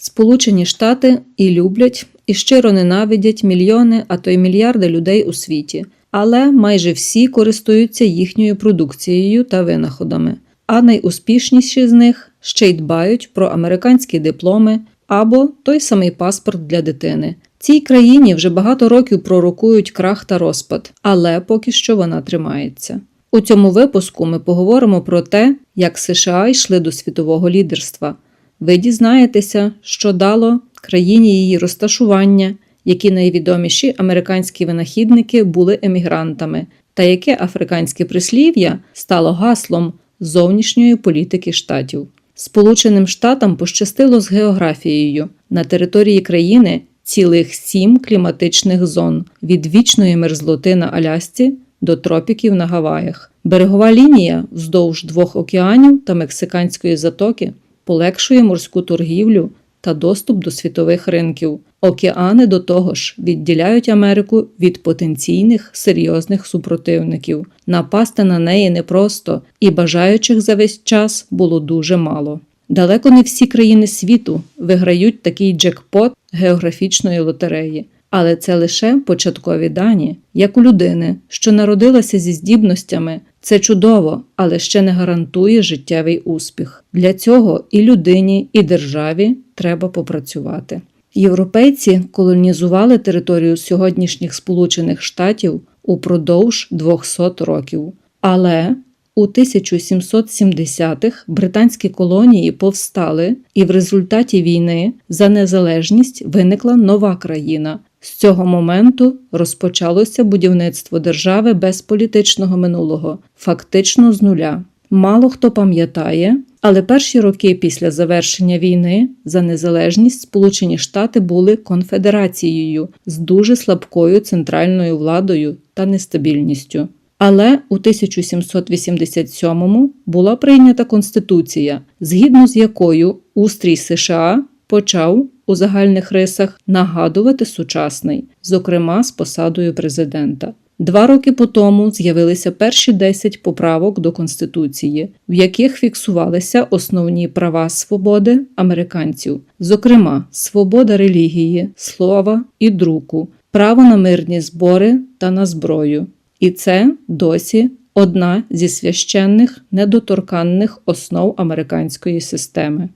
Сполучені Штати і люблять, і щиро ненавидять мільйони, а то й мільярди людей у світі, але майже всі користуються їхньою продукцією та винаходами. А найуспішніші з них ще й дбають про американські дипломи або той самий паспорт для дитини. Цій країні вже багато років пророкують крах та розпад, але поки що вона тримається. У цьому випуску ми поговоримо про те, як США йшли до світового лідерства. Ви дізнаєтеся, що дало країні її розташування, які найвідоміші американські винахідники були емігрантами, та яке африканське прислів'я стало гаслом зовнішньої політики штатів. Сполученим Штатам пощастило з географією. На території країни цілих сім кліматичних зон від вічної мерзлоти на Алясці до тропіків на Гаваях. Берегова лінія вздовж двох океанів та Мексиканської затоки полегшує морську торгівлю та доступ до світових ринків. Океани до того ж відділяють Америку від потенційних серйозних супротивників. Напасти на неї непросто, і бажаючих за весь час було дуже мало. Далеко не всі країни світу виграють такий джекпот географічної лотереї. Але це лише початкові дані, як у людини, що народилася зі здібностями. Це чудово, але ще не гарантує життєвий успіх. Для цього і людині, і державі треба попрацювати. Європейці колонізували територію сьогоднішніх Сполучених Штатів упродовж 200 років. Але у 1770-х британські колонії повстали, і в результаті війни за незалежність виникла нова країна. З цього моменту розпочалося будівництво держави без політичного минулого, фактично з нуля. Мало хто пам'ятає, але перші роки після завершення війни за незалежність Сполучені Штати були конфедерацією з дуже слабкою центральною владою та нестабільністю. Але у 1787-му була прийнята конституція, згідно з якою устрій США почав у загальних рисах нагадувати сучасний, зокрема з посадою президента. Два роки по тому з'явилися перші 10 поправок до Конституції, в яких фіксувалися основні права свободи американців, зокрема, свобода релігії, слова і друку, право на мирні збори та на зброю. І це досі одна зі священних недоторканних основ американської системи.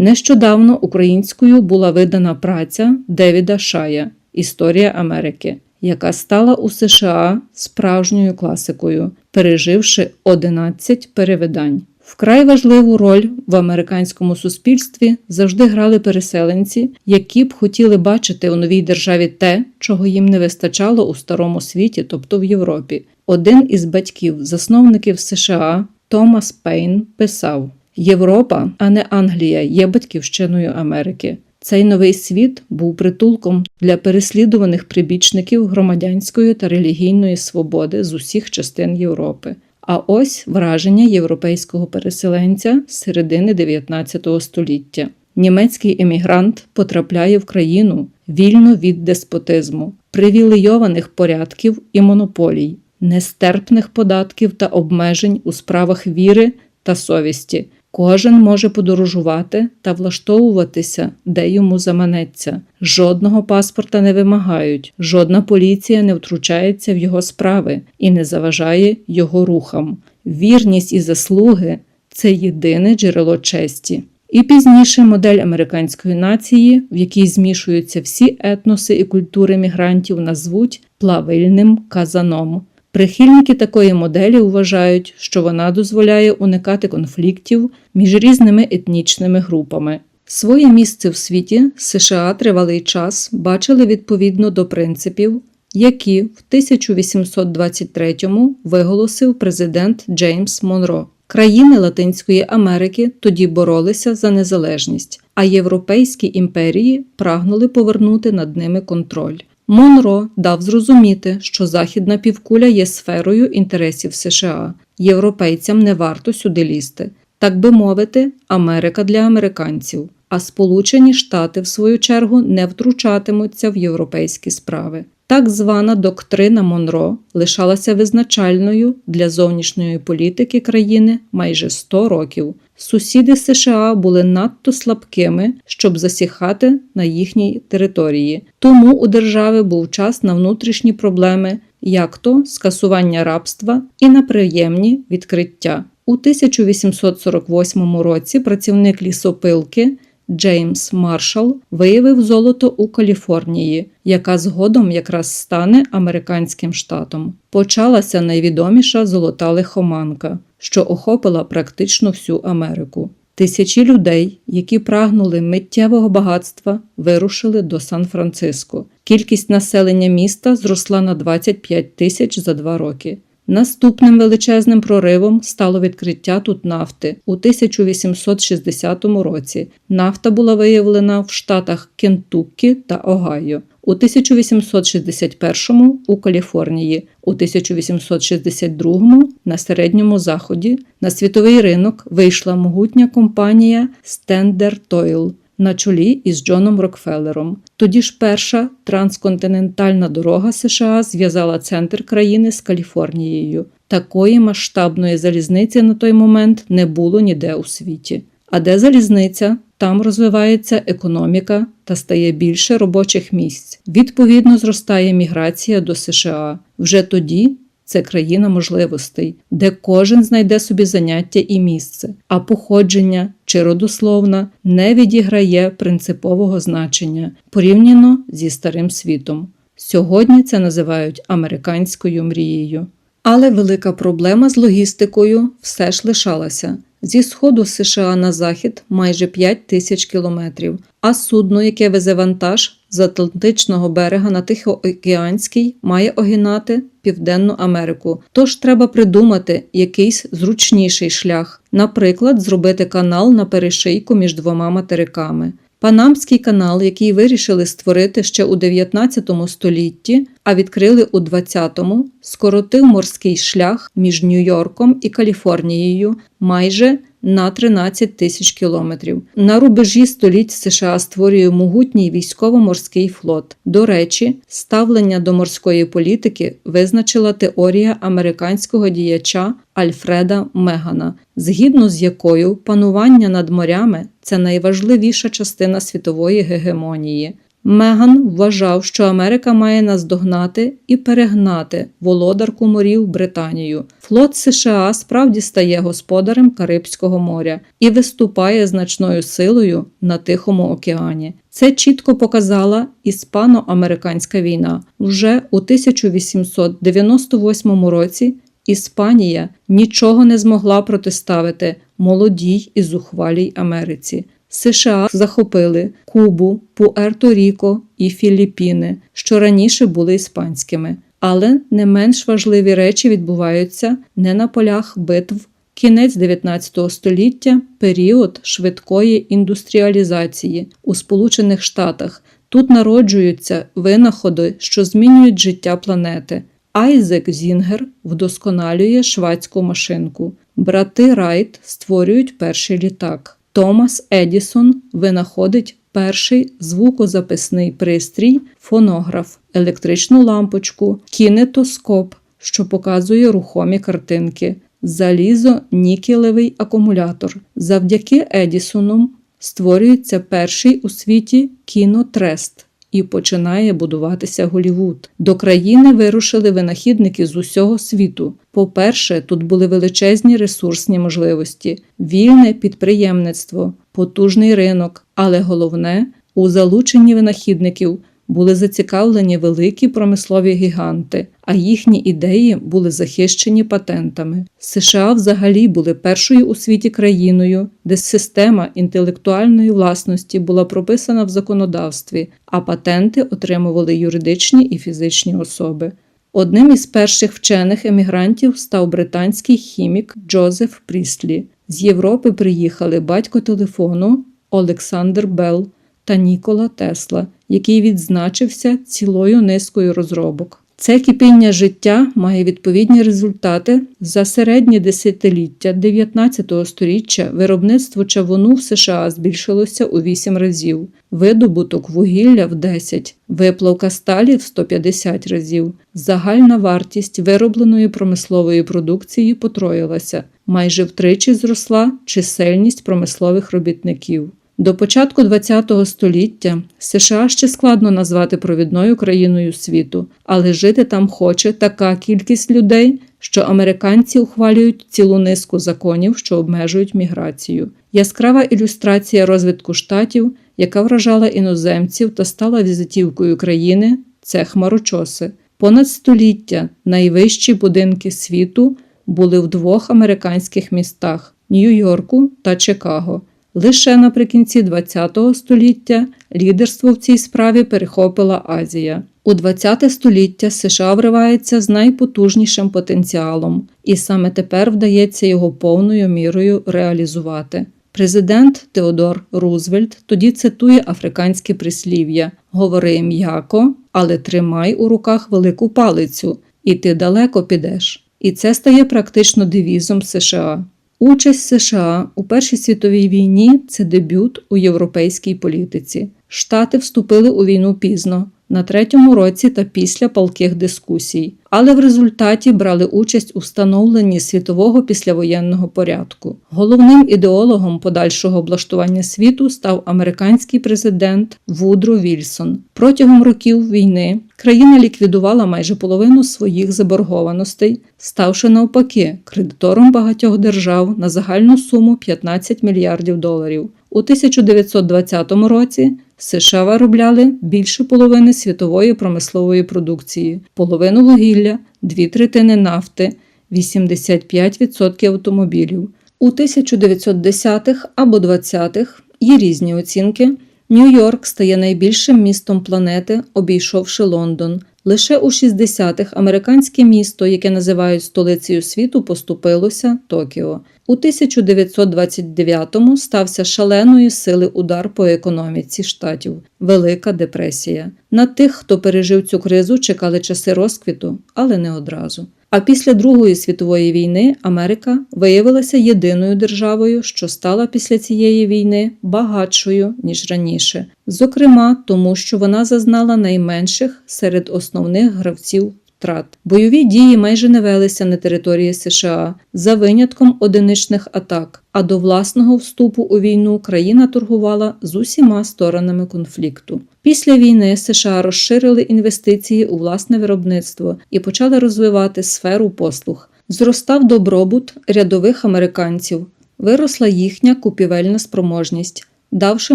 Нещодавно українською була видана праця Девіда Шая Історія Америки, яка стала у США справжньою класикою, переживши 11 перевидань. Вкрай важливу роль в американському суспільстві завжди грали переселенці, які б хотіли бачити у новій державі те, чого їм не вистачало у старому світі, тобто в Європі. Один із батьків, засновників США Томас Пейн, писав. Європа, а не Англія, є батьківщиною Америки. Цей новий світ був притулком для переслідуваних прибічників громадянської та релігійної свободи з усіх частин Європи. А ось враження європейського переселенця з середини 19 століття. Німецький емігрант потрапляє в країну вільну від деспотизму, привілейованих порядків і монополій, нестерпних податків та обмежень у справах віри та совісті. Кожен може подорожувати та влаштовуватися, де йому заманеться. Жодного паспорта не вимагають, жодна поліція не втручається в його справи і не заважає його рухам. Вірність і заслуги це єдине джерело честі. І пізніше модель американської нації, в якій змішуються всі етноси і культури мігрантів, назвуть плавильним казаном. Прихильники такої моделі вважають, що вона дозволяє уникати конфліктів між різними етнічними групами. Своє місце в світі США тривалий час бачили відповідно до принципів, які в 1823-му виголосив президент Джеймс Монро. Країни Латинської Америки тоді боролися за незалежність, а європейські імперії прагнули повернути над ними контроль. Монро дав зрозуміти, що західна півкуля є сферою інтересів США. Європейцям не варто сюди лізти. Так би мовити, Америка для американців. А Сполучені Штати, в свою чергу, не втручатимуться в європейські справи. Так звана доктрина Монро лишалася визначальною для зовнішньої політики країни майже 100 років. Сусіди США були надто слабкими, щоб засіхати на їхній території. Тому у держави був час на внутрішні проблеми, як то скасування рабства і на приємні відкриття. У 1848 році працівник лісопилки Джеймс Маршал виявив золото у Каліфорнії, яка згодом якраз стане американським штатом. Почалася найвідоміша золота лихоманка, що охопила практично всю Америку. Тисячі людей, які прагнули миттєвого багатства, вирушили до Сан-Франциско. Кількість населення міста зросла на 25 тисяч за два роки. Наступним величезним проривом стало відкриття тут нафти у 1860 році. Нафта була виявлена в штатах Кентуккі та Огайо. У 1861 у Каліфорнії, у 1862 на середньому заході на світовий ринок вийшла могутня компанія Standard Oil на чолі із Джоном Рокфеллером. Тоді ж перша трансконтинентальна дорога США зв'язала центр країни з Каліфорнією. Такої масштабної залізниці на той момент не було ніде у світі. А де залізниця, там розвивається економіка та стає більше робочих місць. Відповідно, зростає міграція до США. Вже тоді це країна можливостей, де кожен знайде собі заняття і місце, а походження чи родословна не відіграє принципового значення порівняно зі старим світом. Сьогодні це називають американською мрією. Але велика проблема з логістикою все ж лишалася. Зі сходу США на захід майже 5 тисяч кілометрів, а судно, яке везе вантаж з Атлантичного берега на Тихоокеанський, має огинати Південну Америку. Тож треба придумати якийсь зручніший шлях, наприклад, зробити канал на перешийку між двома материками. Панамський канал, який вирішили створити ще у 19 столітті, а відкрили у 20-му, скоротив морський шлях між Нью-Йорком і Каліфорнією майже на 13 тисяч кілометрів. На рубежі століть США створює могутній військово-морський флот. До речі, ставлення до морської політики визначила теорія американського діяча Альфреда Мегана, згідно з якою панування над морями це найважливіша частина світової гегемонії. Меган вважав, що Америка має наздогнати і перегнати володарку морів Британію. Флот США справді стає господарем Карибського моря і виступає значною силою на Тихому океані. Це чітко показала іспано-американська війна. Вже у 1898 році Іспанія нічого не змогла протиставити молодій і зухвалій Америці. США захопили Кубу, Пуерто-Ріко і Філіппіни, що раніше були іспанськими. Але не менш важливі речі відбуваються не на полях битв. Кінець 19 століття період швидкої індустріалізації у Сполучених Штатах. Тут народжуються винаходи, що змінюють життя планети. Айзек Зінгер вдосконалює швадську машинку. Брати Райт створюють перший літак. Томас Едісон винаходить перший звукозаписний пристрій, фонограф, електричну лампочку, кінетоскоп, що показує рухомі картинки, залізо-нікелевий акумулятор. Завдяки Едісону створюється перший у світі кінотрест. І починає будуватися Голівуд. До країни вирушили винахідники з усього світу. По-перше, тут були величезні ресурсні можливості, вільне підприємництво, потужний ринок, але головне, у залученні винахідників були зацікавлені великі промислові гіганти, а їхні ідеї були захищені патентами. США взагалі були першою у світі країною, де система інтелектуальної власності була прописана в законодавстві, а патенти отримували юридичні і фізичні особи. Одним із перших вчених емігрантів став британський хімік Джозеф Пріслі. З Європи приїхали батько телефону Олександр Белл та Нікола Тесла, який відзначився цілою низкою розробок. Це кипіння життя має відповідні результати. За середні десятиліття 19 століття виробництво чавуну в США збільшилося у 8 разів, видобуток вугілля в 10, виплавка сталі в 150 разів. Загальна вартість виробленої промислової продукції потроїлася, майже втричі зросла чисельність промислових робітників. До початку ХХ століття США ще складно назвати провідною країною світу, але жити там хоче така кількість людей, що американці ухвалюють цілу низку законів, що обмежують міграцію. Яскрава ілюстрація розвитку штатів, яка вражала іноземців та стала візитівкою країни, це хмарочоси. Понад століття найвищі будинки світу були в двох американських містах Нью-Йорку та Чикаго. Лише наприкінці ХХ століття лідерство в цій справі перехопила Азія. У ХХ століття США вривається з найпотужнішим потенціалом, і саме тепер вдається його повною мірою реалізувати. Президент Теодор Рузвельт тоді цитує африканське прислів'я: Говори м'яко, але тримай у руках велику палицю, і ти далеко підеш. І це стає практично девізом США. Участь США у Першій світовій війні це дебют у європейській політиці. Штати вступили у війну пізно, на третьому році та після палких дискусій, але в результаті брали участь у встановленні світового післявоєнного порядку. Головним ідеологом подальшого облаштування світу став американський президент Вудро Вільсон. Протягом років війни країна ліквідувала майже половину своїх заборгованостей, ставши навпаки кредитором багатьох держав на загальну суму 15 мільярдів доларів. У 1920 році США виробляли більше половини світової промислової продукції, половину вугілля, дві третини нафти, 85% автомобілів. У 1910-х або 20-х є різні оцінки. Нью-Йорк стає найбільшим містом планети, обійшовши Лондон. Лише у 60-х американське місто, яке називають столицею світу, поступилося Токіо. У 1929-му стався шаленої сили удар по економіці штатів Велика депресія. На тих, хто пережив цю кризу, чекали часи розквіту, але не одразу. А після Другої світової війни Америка виявилася єдиною державою, що стала після цієї війни багатшою ніж раніше, зокрема тому, що вона зазнала найменших серед основних гравців втрат. Бойові дії майже не велися на території США за винятком одиничних атак. А до власного вступу у війну країна торгувала з усіма сторонами конфлікту. Після війни США розширили інвестиції у власне виробництво і почали розвивати сферу послуг. Зростав добробут рядових американців, виросла їхня купівельна спроможність. Давши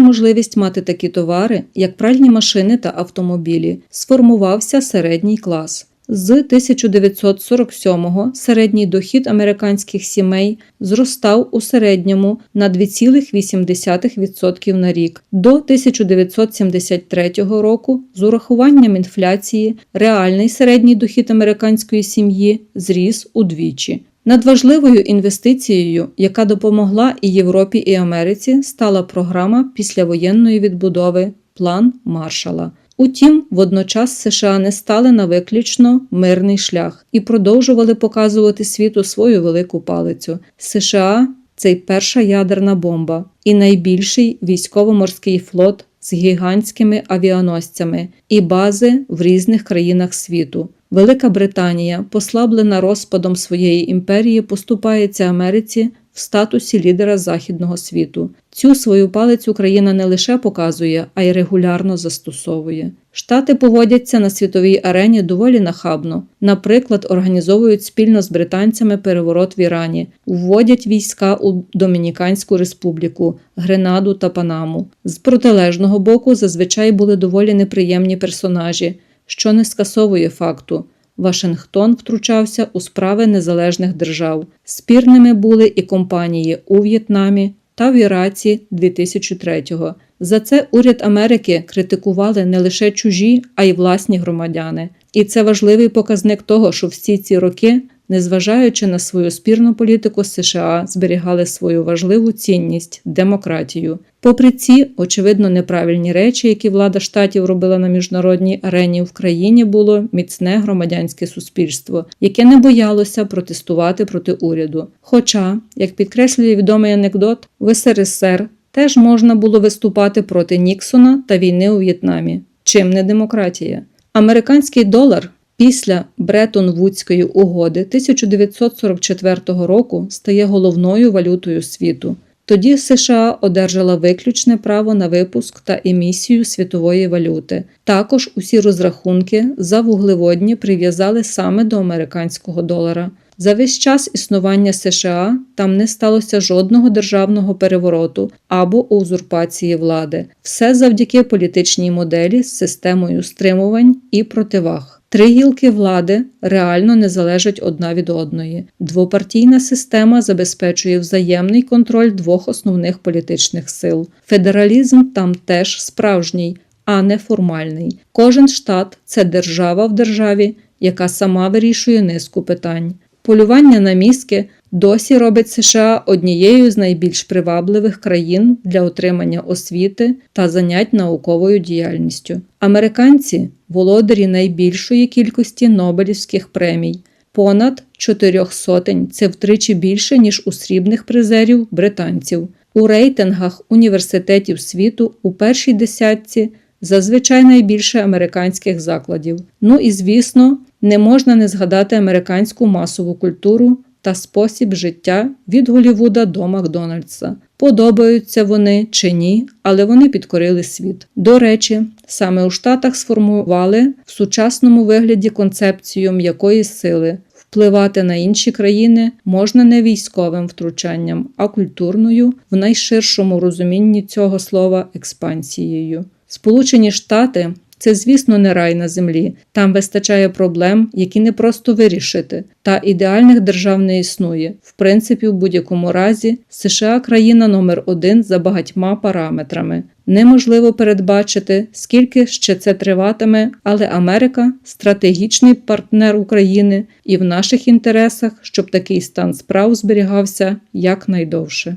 можливість мати такі товари, як пральні машини та автомобілі, сформувався середній клас. З 1947-го середній дохід американських сімей зростав у середньому на 2,8% на рік. До 1973 року з урахуванням інфляції реальний середній дохід американської сім'ї зріс удвічі. Надважливою інвестицією, яка допомогла і Європі, і Америці, стала програма післявоєнної відбудови План Маршала. Утім, водночас США не стали на виключно мирний шлях і продовжували показувати світу свою велику палицю. США це й перша ядерна бомба і найбільший військово-морський флот з гігантськими авіаносцями і бази в різних країнах світу. Велика Британія, послаблена розпадом своєї імперії, поступається Америці в статусі лідера західного світу. Цю свою палицю країна не лише показує, а й регулярно застосовує. Штати поводяться на світовій арені доволі нахабно. Наприклад, організовують спільно з британцями переворот в Ірані, вводять війська у Домініканську республіку, Гренаду та Панаму. З протилежного боку зазвичай були доволі неприємні персонажі, що не скасовує факту. Вашингтон втручався у справи незалежних держав. Спірними були і компанії у В'єтнамі та в Іраці 2003-го. За це уряд Америки критикували не лише чужі, а й власні громадяни. І це важливий показник того, що всі ці роки незважаючи на свою спірну політику, США зберігали свою важливу цінність демократію. Попри ці очевидно неправильні речі, які влада штатів робила на міжнародній арені, в країні було міцне громадянське суспільство, яке не боялося протестувати проти уряду. Хоча, як підкреслює відомий анекдот, в СРСР теж можна було виступати проти Ніксона та війни у В'єтнамі. Чим не демократія? Американський долар після Бреттон-Вудської угоди 1944 року стає головною валютою світу. Тоді США одержала виключне право на випуск та емісію світової валюти. Також усі розрахунки за вуглеводні прив'язали саме до американського долара. За весь час існування США там не сталося жодного державного перевороту або узурпації влади. Все завдяки політичній моделі з системою стримувань і противаг. Три гілки влади реально не залежать одна від одної. Двопартійна система забезпечує взаємний контроль двох основних політичних сил. Федералізм там теж справжній, а не формальний. Кожен штат це держава в державі, яка сама вирішує низку питань. Полювання на мізки досі робить США однією з найбільш привабливих країн для отримання освіти та занять науковою діяльністю. Американці володарі найбільшої кількості Нобелівських премій. Понад чотирьох сотень це втричі більше, ніж у срібних призерів британців. У рейтингах університетів світу у першій десятці зазвичай найбільше американських закладів. Ну і звісно, не можна не згадати американську масову культуру та спосіб життя від Голівуда до Макдональдса. Подобаються вони чи ні, але вони підкорили світ. До речі, саме у Штатах сформували в сучасному вигляді концепцію м'якої сили. Впливати на інші країни можна не військовим втручанням, а культурною, в найширшому розумінні цього слова експансією. Сполучені Штати це, звісно, не рай на землі. Там вистачає проблем, які не просто вирішити. Та ідеальних держав не існує. В принципі, в будь-якому разі США країна номер один за багатьма параметрами. Неможливо передбачити, скільки ще це триватиме, але Америка стратегічний партнер України, і в наших інтересах, щоб такий стан справ зберігався якнайдовше.